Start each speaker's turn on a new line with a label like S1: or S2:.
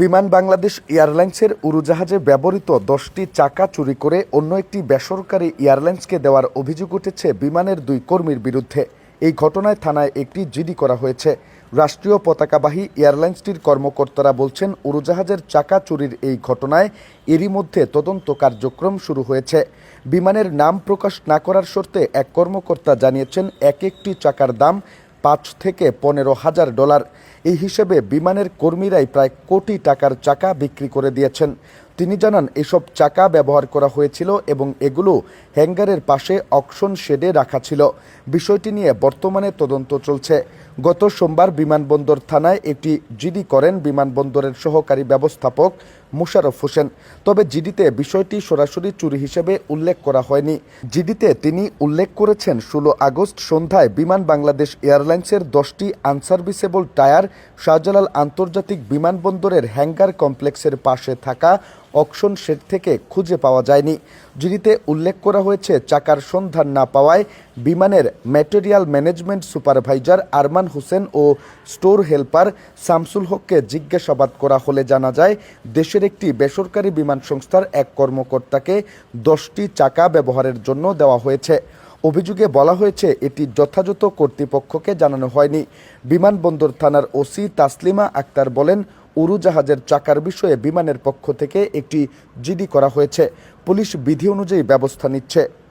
S1: বিমান বাংলাদেশ এয়ারলাইন্সের উড়োজাহাজে ব্যবহৃত দশটি চাকা চুরি করে অন্য একটি বেসরকারি এয়ারলাইন্সকে দেওয়ার অভিযোগ উঠেছে বিমানের দুই কর্মীর বিরুদ্ধে। এই ঘটনায় থানায় একটি জিডি করা হয়েছে। রাষ্ট্রীয় পতাকাবাহী এয়ারলাইন্সটির কর্মকর্তারা বলছেন, উড়োজাহাজের চাকা চুরির এই ঘটনায় এরই মধ্যে তদন্ত কার্যক্রম শুরু হয়েছে। বিমানের নাম প্রকাশ না করার শর্তে এক কর্মকর্তা জানিয়েছেন, এক একটি চাকার দাম পাঁচ থেকে পনেরো হাজার ডলার। এই হিসেবে বিমানের কর্মীরাই প্রায় কোটি টাকার চাকা বিক্রি করে দিয়েছেন। তিনি জানান, এসব চাকা ব্যবহার করা হয়েছিল এবং এগুলো হ্যাঙ্গারের পাশে অকশন শেডে রাখা ছিল। বিষয়টি নিয়ে বর্তমানে তদন্ত চলছে। গত সোমবার বিমানবন্দর থানায় একটি জিডি করেন বিমানবন্দরের সহকারী ব্যবস্থাপক মুশারফ হোসেন। তবে জিডিতে বিষয়টি সরাসরি চুরি হিসেবে উল্লেখ করা হয়নি। জিডিতে তিনি উল্লেখ করেছেন, ষোলো আগস্ট সন্ধ্যায় বিমান বাংলাদেশ এয়ারলাইন্সের দশটি আনসার্ভিসেবল টায়ার শাহজালাল আন্তর্জাতিক বিমানবন্দরের হ্যাঙ্গার কমপ্লেক্সের পাশে থাকা অকশন শেড থেকে খুঁজে পাওয়া যায়নি। জিডিতে উল্লেখ করা হয়েছে, চাকার সন্ধান না পাওয়ায় বিমানের material management supervisor Arman Hossain ও স্টোর হেল্পার শামসুল হককে জিজ্ঞাসাবাদ করা হলে জানা যায়, দেশের একটি বেসরকারি বিমান সংস্থার এক কর্মকর্তাকে দশটি চাকা ব্যবহারের জন্য দেওয়া হয়েছে। অভিযোগে বলা হয়েছে, এটি যথাযথ কর্তৃপক্ষকে জানানো হয়নি। বিমানবন্দর থানার ওসি তাসলিমা আক্তার বলেন উড়োজাহাজের চাকার বিষয়ে বিমানের পক্ষ থেকে একটি জিডি করা হয়েছে। পুলিশ বিধি অনুযায়ী ব্যবস্থা নিচ্ছে।